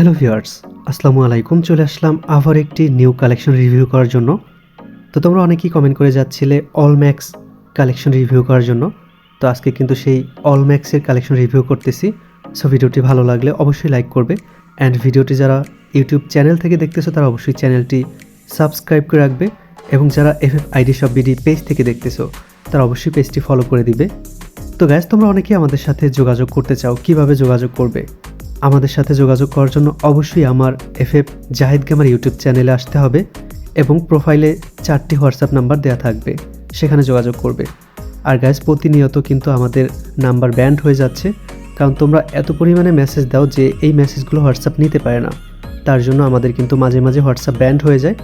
Hello viewers, আসসালামু আলাইকুম। চলে আসলাম আবার একটি নিউ কালেকশন রিভিউ করার জন্য। তো তোমরা অনেকেই কমেন্ট করে যাচ্ছিলে অল ম্যাক্স কালেকশন রিভিউ করার জন্য। তো আজকে কিন্তু সেই অল ম্যাক্সের কালেকশন রিভিউ করতেছি। সো ভিডিওটি ভালো লাগলে অবশ্যই লাইক করবে। অ্যান্ড ভিডিওটি যারা ইউটিউব চ্যানেল থেকে দেখতেছো, তারা অবশ্যই চ্যানেলটি সাবস্ক্রাইব করে রাখবে। এবং যারা এফ এফ আইডি সব বিডি পেজ থেকে দেখতেছো, তারা অবশ্যই পেজটি ফলো করে দিবে। তো গ্যাস তোমরা অনেকেই আমাদের সাথে যোগাযোগ করতে চাও, কীভাবে যোগাযোগ করবে? আমাদের সাথে যোগাযোগ করার জন্য অবশ্যই আমার F F Zahid gamer YouTube চ্যানেলে আসতে হবে এবং প্রোফাইলে চারটি হোয়াটসঅ্যাপ নাম্বার দেওয়া থাকবে, সেখানে যোগাযোগ করবে। আর গ্যাস প্রতিনিয়ত কিন্তু আমাদের নাম্বার ব্যান্ড হয়ে যাচ্ছে, কারণ তোমরা এত পরিমাণে মেসেজ দাও যে এই মেসেজগুলো হোয়াটসঅ্যাপ নিতে পারে না। তার জন্য আমাদের কিন্তু মাঝে মাঝে হোয়াটসঅ্যাপ ব্যান্ড হয়ে যায়।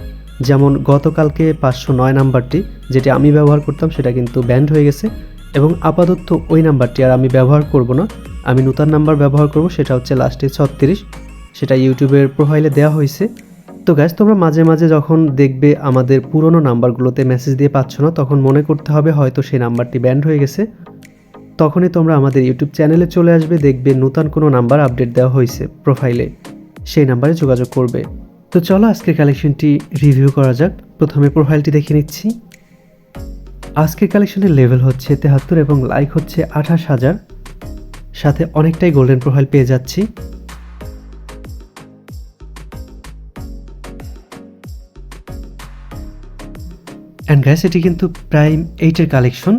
যেমন গতকালকে পাঁচশো নয় নাম্বারটি, যেটি আমি ব্যবহার করতাম, সেটা কিন্তু ব্যান্ড হয়ে গেছে। এবং আপাতত ওই নাম্বারটি আর আমি ব্যবহার করব না। আমি নূতন নাম্বার ব্যবহার করব, সেটা হচ্ছে লাস্টে ছত্রিশ। সেটা ইউটিউবের প্রোফাইলে দেওয়া হয়েছে। তো গ্যাস তোমরা মাঝে মাঝে যখন দেখবে আমাদের পুরনো নাম্বারগুলোতে মেসেজ দিয়ে পাচ্ছ না, তখন মনে করতে হবে হয়তো সেই নাম্বারটি ব্যান্ড হয়ে গেছে। তখনই তোমরা আমাদের ইউটিউব চ্যানেলে চলে আসবে, দেখবে নতুন কোনো নাম্বার আপডেট দেওয়া হয়েছে প্রোফাইলে সেই নাম্বারে যোগাযোগ করবে। তো চলো আজকের কালেকশনটি রিভিউ করা যাক। প্রথমে প্রোফাইলটি দেখে নিচ্ছি। আজকের কালেকশনের লেভেল হচ্ছে তেহাত্তর এবং লাইক হচ্ছে আঠাশ হাজার। সাথে অনেকটাই গোল্ডেন প্রোফাইল পেয়ে যাচ্ছি। অ্যান্ড গ্যাস এটি কিন্তু প্রাইম এইটের কালেকশন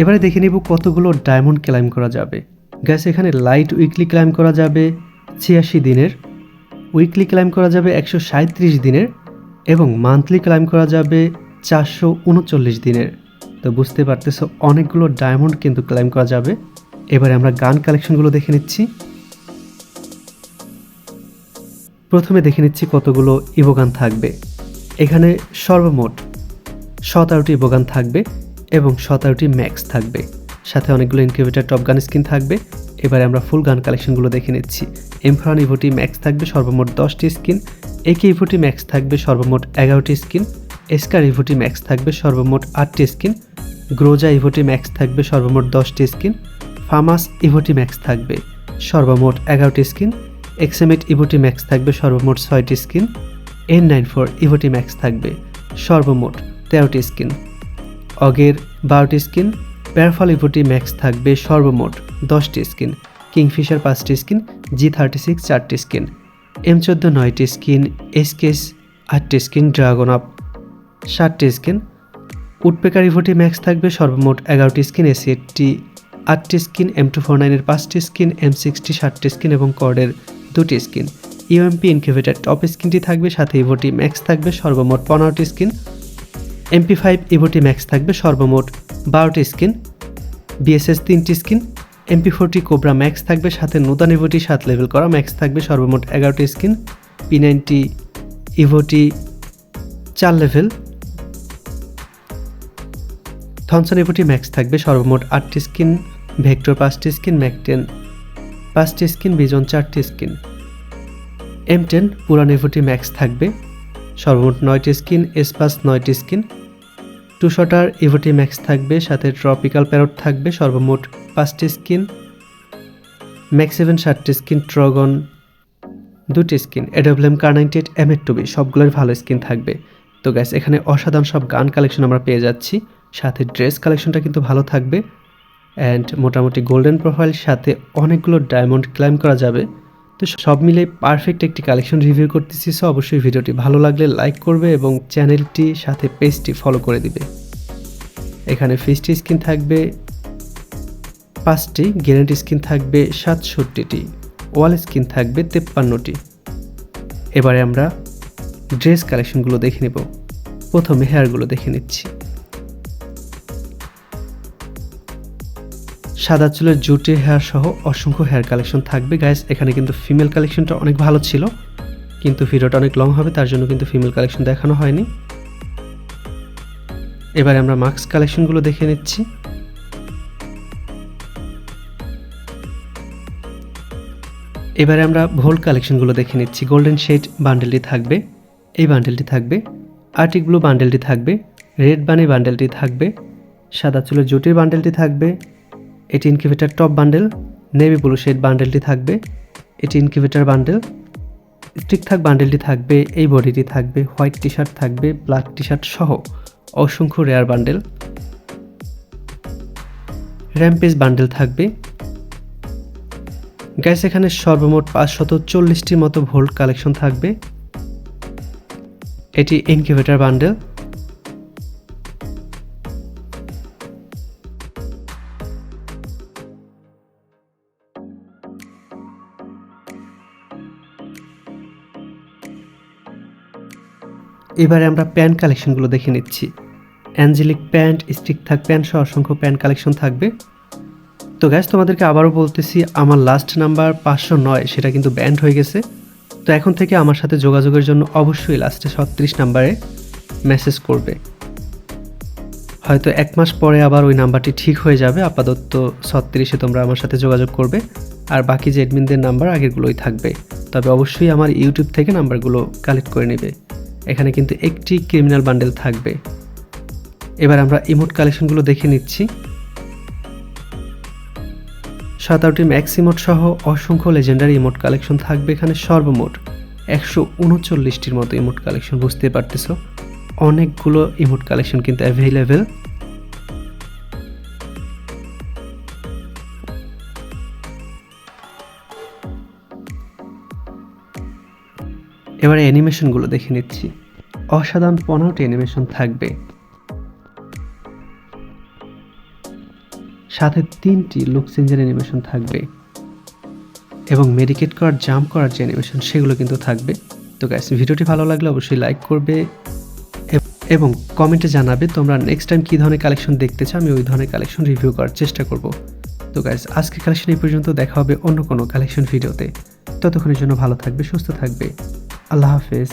এবারে দেখে নেব কতগুলো ডায়মন্ড ক্লাইম করা যাবে। গ্যাস এখানে লাইট উইকলি ক্লাইম করা যাবে ছিয়াশি দিনের। উইকলি ক্লাইম করা যাবে একশো সাঁত্রিশ দিনের এবং মান্থলি ক্লাইম করা যাবে চারশো উনচল্লিশ দিনের। তো বুঝতে পারতেছো, অনেকগুলো ডায়মন্ড কিন্তু ক্লাইম করা যাবে। এবারে আমরা গান কালেকশনগুলো দেখে নিচ্ছি। প্রথমে দেখে নিচ্ছি কতগুলো ইবোগান থাকবে। এখানে সর্বমোট সতেরোটি ইবোগান থাকবে এবং সতেরোটি ম্যাক্স থাকবে। সাথে অনেকগুলো ইনকিউবেটার, টপ গান স্কিন থাকবে। এবারে আমরা ফুল গান কালেকশনগুলো দেখে নিচ্ছি। এমফ্রান ইভোটি ম্যাক্স থাকবে সর্বমোট দশটি স্কিন একে ইভোটি ম্যাক্স থাকবে সর্বমোট এগারোটি স্কিন এসকার ইভোটি ম্যাক্স থাকবে সর্বমোট আটটি স্কিন গ্রোজা ইভোটি ম্যাক্স থাকবে সর্বমোট দশটি স্কিন ফামাস ইভোটি ম্যাক্স থাকবে। সর্বমোট এগারোটি স্কিন এক্সেমেট ইভোটি ম্যাক্স থাকবে, সর্বমোট ছয়টি স্কিন, এন নাইন ফোর ইভোটি ম্যাক্স থাকবে, সর্বমোট তেরোটি স্কিন। অগের বারোটি স্কিন, প্যারাফল ইভোটি ম্যাক্স থাকবে, সর্বমোট দশটি স্কিন, কিংফিশার পাঁচটি স্কিন, জি থার্টি সিক্স চারটি স্কিন। এম চোদ্দ নয়টি স্কিন এসকেস আটটি স্কিন, ড্রাগন আপ ষাটটি স্কিন। উডপেকার ইভোটি ম্যাক্স থাকবে, সর্বমোট এগারোটি স্কিন, এসি আটটি স্কিন এম টু ফোর নাইনের পাঁচটি স্কিন এম সিক্সটি ষাটটি স্কিন এবং কর্ডের দুটি স্কিন। ইউএমপি ইনকিউবেটার টপ স্কিনটি থাকবে, সাথে ইভোটি ম্যাক্স থাকবে, সর্বমোট পনেরোটি স্কিন। এমপি ফাইভ ইভোটি ম্যাক্স থাকবে, সর্বমোট বারোটি স্কিন। বিএসএস তিনটি skin. MP forty cobra max থাকবে, সাথে নূতন ইভোটি সাত লেভেল করা ম্যাক্স থাকবে, সর্বমোট এগারোটি স্কিন। পি নাইনটি ইভোটি চার লেভেল থনসন ইভোটি ম্যাক্স থাকবে সর্বমোট আটটি স্কিন, ভেক্টর পাঁচটি স্কিন ম্যাকটেন পাঁচটি স্কিন বিজন চারটি স্কিন। এম টেন পুরান ইভোটি ম্যাক্স থাকবে সর্বমোট নয়টি স্কিন, এসপাস নয়টি স্কিন। টু শটার ইভোটি ম্যাক্স থাকবে, সাথে ট্রপিক্যাল প্যারট থাকবে সর্বমোট পাঁচটি স্কিন। ম্যাক্স সেভেন ষাটটি স্কিন, ট্রগন দুটি স্কিন। এডব্লিউএম এইট এম টুবি সবগুলোর ভালো স্কিন থাকবে। তো গ্যাস এখানে অসাধারণ সব গান কালেকশন আমরা পেয়ে যাচ্ছি। সাথে ড্রেস কালেকশনটা কিন্তু ভালো থাকবে। অ্যান্ড মোটামুটি গোল্ডেন প্রোফাইল সাথে অনেকগুলো ডায়মন্ড ক্লাইম করা যাবে। তো সব মিলে পারফেক্ট একটি কালেকশন রিভিউ করতেছি। সো অবশ্যই ভিডিওটি ভালো লাগলে লাইক করবে এবং চ্যানেলটি সাথে পেজটি ফলো করে দিবে। এখানে ফিস্টি স্কিন থাকবে, পাঁচটি গ্যারেন্টি স্কিন থাকবে, সাতষট্টিটি ওয়াল স্কিন থাকবে, তেপ্পান্নটি। এবারে আমরা ড্রেস কালেকশনগুলো দেখে নেব। প্রথমে হেয়ারগুলো দেখে নিচ্ছি। সাদা চুলের জুটি হেয়ার সহ অসংখ্য হেয়ার কালেকশন থাকবে। গাইস এখানে কিন্তু ফিমেল কালেকশনটা অনেক ভালো ছিল। কিন্তু ভিডিওটা অনেক লং হবে, তার জন্য কিন্তু ফিমেল কালেকশন দেখানো হয়নি। এবারে আমরা মাস্ক কালেকশনগুলো দেখে নিচ্ছি। এবারে আমরা ভোল্ট কালেকশনগুলো দেখে নিচ্ছি। গোল্ডেন শেড বান্ডেলটি থাকবে, এই বান্ডেলটি থাকবে। আর্টিক ব্লু বান্ডেলটি থাকবে রেড বানি বান্ডেলটি থাকবে, সাদা চুলের জুটির বান্ডেলটি থাকবে। এটি incubator top bundle navy blue shade বান্ডেলটি থাকবে। এটি ইনকিউবেটার বান্ডেল থাক বান্ডেলটি থাকবে, এই বডিটি থাকবে হোয়াইট টি শার্ট থাকবে ব্ল্যাক টি শার্ট সহ অসংখ্য রেয়ার বান্ডেল র্যাম্পেজ বান্ডেল থাকবে। গ্যাস এখানে সর্বমোট পাঁচশত চল্লিশটির মতো ভোল্ট কালেকশন থাকবে। এটি ইনকিউবেটার বান্ডেল এবারে আমরা প্যান্ট কালেকশনগুলো দেখে নিচ্ছি। অ্যাঞ্জেলিক প্যান্ট, স্টিক থাক প্যান্ট সহ অসংখ্য প্যান্ট কালেকশন থাকবে। তো গ্যাস তোমাদেরকে আবারও বলতেছি, আমার লাস্ট নাম্বার পাঁচশো নয়, সেটা কিন্তু ব্যান্ড হয়ে গেছে। তো এখন থেকে আমার সাথে যোগাযোগের জন্য অবশ্যই লাস্টে ছত্রিশ নাম্বারে মেসেজ করবে। হয়তো এক মাস পরে আবার ওই নাম্বারটি ঠিক হয়ে যাবে, আপাতত ছত্রিশে তোমরা আমার সাথে যোগাযোগ করবে। আর বাকি যে অ্যাডমিনদের নাম্বার আগেরগুলোই থাকবে। তবে অবশ্যই আমার ইউটিউব থেকে নাম্বারগুলো কালেক্ট করে নেবে। এখানে কিন্তু একটি ক্রিমিনাল বান্ডেল থাকবে। এবার আমরা ইমোট কালেকশনগুলো দেখে নিচ্ছি। সাতারোটি ম্যাক্স ইমোট সহ অসংখ্য লেজেন্ডারি ইমোট কালেকশন থাকবে এখানে সর্বমোট একশো উনচল্লিশটির মতো ইমোট কালেকশন বুঝতে পারতেছ। অনেকগুলো ইমোট কালেকশন কিন্তু অ্যাভেলেবেল এবারে অ্যানিমেশনগুলো দেখে নিচ্ছি। অসাধারণ পনেরোটি অ্যানিমেশন থাকবে। সাথে তিনটি লুক চেঞ্জের অ্যানিমেশন থাকবে। এবং মেডিকেট করার জাম্প করার যে অ্যানিমেশন সেগুলো কিন্তু থাকবে। তো গ্যাস ভিডিওটি ভালো লাগলে অবশ্যই লাইক করবে। এব- কমেন্টে জানাবে তোমরা নেক্সট টাইম কী ধরনের কালেকশন দেখতে চাও, আমি ওই ধরনের কালেকশন রিভিউ করার চেষ্টা করব। তো গ্যাস আজকে কালেকশন এই পর্যন্ত, দেখা হবে অন্য কোনো কালেকশন ভিডিওতে ততক্ষণের জন্য ভালো থাকবে, সুস্থ থাকবে। আল্লাহ হাফেজ।